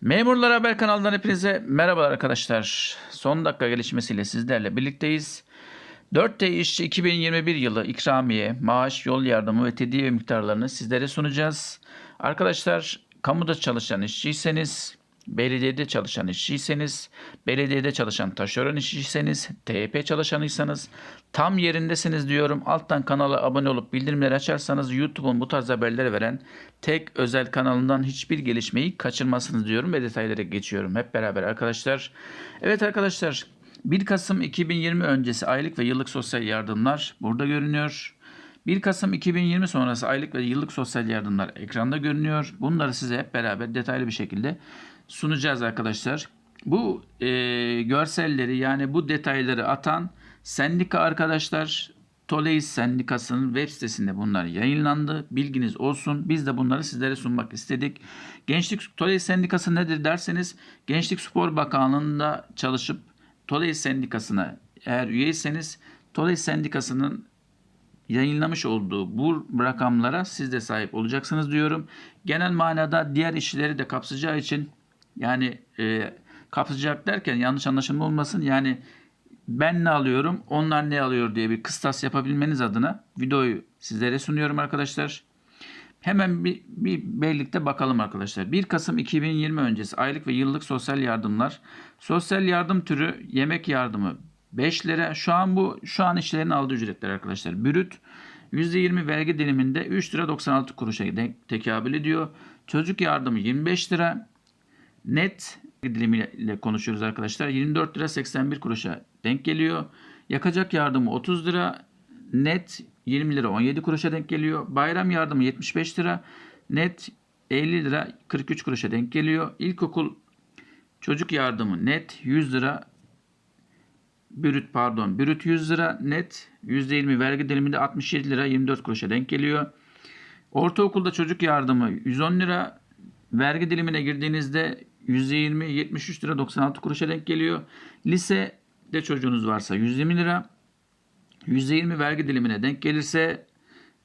Memurlar Haber kanalından hepinize merhabalar arkadaşlar. Son dakika gelişmesiyle sizlerle birlikteyiz. 4T işçi 2021 yılı ikramiye, maaş, yol yardımı ve tediye miktarlarını sizlere sunacağız. Arkadaşlar kamuda çalışan işçiyseniz, belediyede çalışan işçiyseniz, belediyede çalışan taşeron işçiyseniz, TYP çalışanıysanız tam yerindesiniz diyorum. Alttan kanala abone olup bildirimleri açarsanız YouTube'un bu tarz haberleri veren tek özel kanalından hiçbir gelişmeyi kaçırmazsınız diyorum ve detaylara geçiyorum hep beraber arkadaşlar. Evet arkadaşlar 1 Kasım 2020 öncesi aylık ve yıllık sosyal yardımlar burada görünüyor. 1 Kasım 2020 sonrası aylık ve yıllık sosyal yardımlar ekranda görünüyor. Bunları size hep beraber detaylı bir şekilde sunacağız arkadaşlar. Bu e, görselleri yani bu detayları atan sendika arkadaşlar Toleis Sendikası'nın web sitesinde bunlar yayınlandı. Bilginiz olsun. Biz de bunları sizlere sunmak istedik. Gençlik Toleis Sendikası nedir derseniz Gençlik Spor Bakanlığı'nda çalışıp Toleis Sendikası'na eğer üyeyseniz Toleis Sendikası'nın yayınlamış olduğu bu rakamlara siz de sahip olacaksınız diyorum. Genel manada diğer işçileri de kapsayacağı için yani e, kapsayacak derken yanlış anlaşılma olmasın. Yani ben ne alıyorum, onlar ne alıyor diye bir kıstas yapabilmeniz adına videoyu sizlere sunuyorum arkadaşlar. Hemen bir, bir birlikte bakalım arkadaşlar. 1 Kasım 2020 öncesi aylık ve yıllık sosyal yardımlar. Sosyal yardım türü yemek yardımı 5 lira. Şu an bu şu an işçilerin aldığı ücretler arkadaşlar. Brüt %20 vergi diliminde 3 lira 96 kuruşa tekabül ediyor. Çocuk yardımı 25 lira. Net dilimiyle konuşuyoruz arkadaşlar. 24 lira 81 kuruşa denk geliyor. Yakacak yardımı 30 lira. Net 20 lira 17 kuruşa denk geliyor. Bayram yardımı 75 lira. Net 50 lira 43 kuruşa denk geliyor. İlkokul çocuk yardımı net 100 lira Brüt pardon. Brüt 100 lira net %20 vergi diliminde 67 lira 24 kuruşa denk geliyor. Ortaokulda çocuk yardımı 110 lira vergi dilimine girdiğinizde %20 73 lira 96 kuruşa denk geliyor. Lisede çocuğunuz varsa 120 lira. %20 vergi dilimine denk gelirse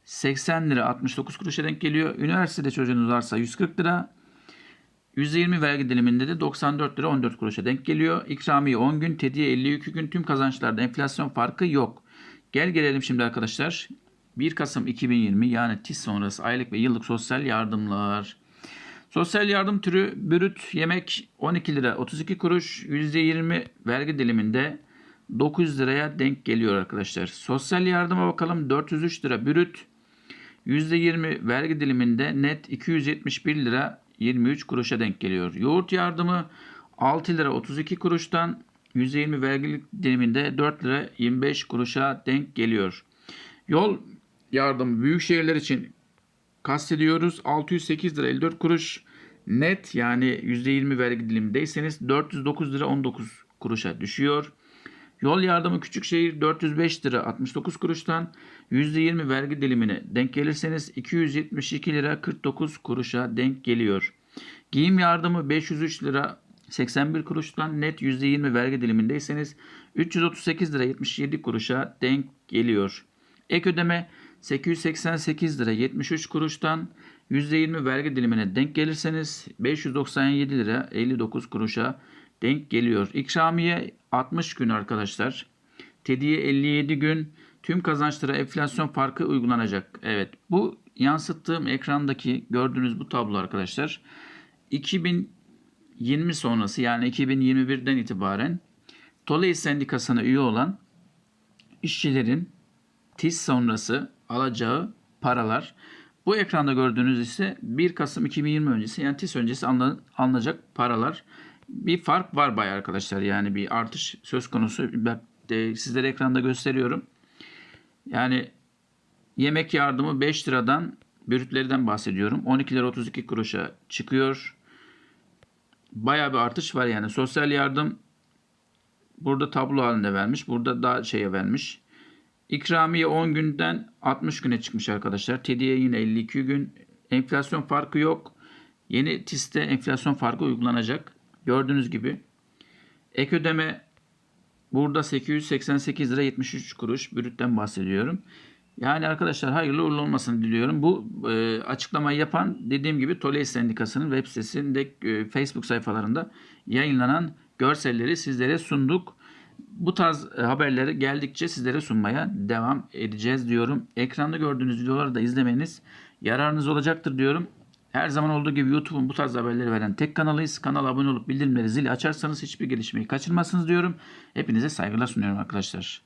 80 lira 69 kuruşa denk geliyor. Üniversitede çocuğunuz varsa 140 lira. %20 vergi diliminde de 94 lira 14 kuruşa denk geliyor. İkramiye 10 gün, tediye 52 gün tüm kazançlarda enflasyon farkı yok. Gel gelelim şimdi arkadaşlar. 1 Kasım 2020 yani TİS sonrası aylık ve yıllık sosyal yardımlar. Sosyal yardım türü brüt yemek 12 lira 32 kuruş %20 vergi diliminde 900 liraya denk geliyor arkadaşlar. Sosyal yardıma bakalım 403 lira brüt %20 vergi diliminde net 271 lira 23 kuruşa denk geliyor. Yoğurt yardımı 6 lira 32 kuruştan %20 vergi diliminde 4 lira 25 kuruşa denk geliyor. Yol yardımı büyük şehirler için kastediyoruz. 608 lira 54 kuruş net yani %20 vergi dilimindeyseniz 409 lira 19 kuruşa düşüyor. Yol yardımı küçük şehir 405 lira 69 kuruştan %20 vergi dilimine denk gelirseniz 272 lira 49 kuruşa denk geliyor. Giyim yardımı 503 lira 81 kuruştan net %20 vergi dilimindeyseniz 338 lira 77 kuruşa denk geliyor. Ek ödeme 888 lira 73 kuruştan %20 vergi dilimine denk gelirseniz 597 lira 59 kuruşa denk geliyor. İkramiye 60 gün arkadaşlar. Tediye 57 gün. Tüm kazançlara enflasyon farkı uygulanacak. Evet bu yansıttığım ekrandaki gördüğünüz bu tablo arkadaşlar 2020 sonrası yani 2021'den itibaren Toleis Sendikası'na üye olan işçilerin TİS sonrası alacağı paralar. Bu ekranda gördüğünüz ise 1 Kasım 2020 öncesi yani TİS öncesi alına- alınacak paralar. Bir fark var bayağı arkadaşlar. Yani bir artış söz konusu. Ben de sizlere ekranda gösteriyorum. Yani yemek yardımı 5 liradan brütlerden bahsediyorum. 12 lira 32 kuruşa çıkıyor. Bayağı bir artış var yani. Sosyal yardım burada tablo halinde vermiş. Burada daha şeye vermiş. İkramiye 10 günden 60 güne çıkmış arkadaşlar. Tediye yine 52 gün. Enflasyon farkı yok. Yeni TİS'te enflasyon farkı uygulanacak. Gördüğünüz gibi. Ek ödeme burada 888 lira 73 kuruş. Brütten bahsediyorum. Yani arkadaşlar hayırlı uğurlu olmasını diliyorum. Bu e, açıklamayı yapan dediğim gibi Toley Sendikası'nın web sitesinde e, Facebook sayfalarında yayınlanan görselleri sizlere sunduk. Bu tarz e, haberleri geldikçe sizlere sunmaya devam edeceğiz diyorum. Ekranda gördüğünüz videoları da izlemeniz yararınız olacaktır diyorum. Her zaman olduğu gibi YouTube'un bu tarz haberleri veren tek kanalıyız. Kanala abone olup bildirimleri zili açarsanız hiçbir gelişmeyi kaçırmazsınız diyorum. Hepinize saygılar sunuyorum arkadaşlar.